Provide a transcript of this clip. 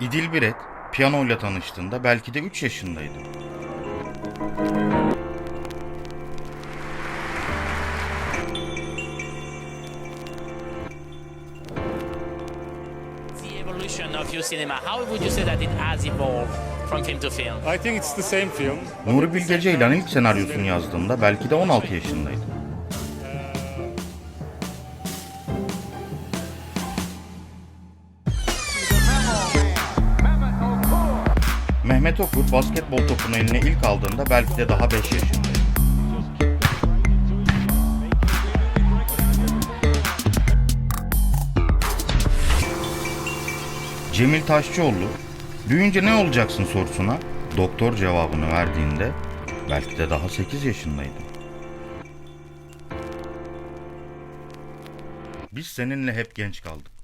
İdil Biret piyanoyla tanıştığında belki de 3 yaşındaydı. the evolution of your cinema? How would you say that it has evolved from film to film? I think it's the same film. but Nuri Bilge Ceylan ilk senaryosunu yazdığında belki de 16 yaşındaydı. Mehmet Okur basketbol topunu eline ilk aldığında belki de daha 5 yaşındaydı. Cemil Taşçıoğlu büyüyünce ne olacaksın sorusuna doktor cevabını verdiğinde belki de daha 8 yaşındaydı. Biz seninle hep genç kaldık.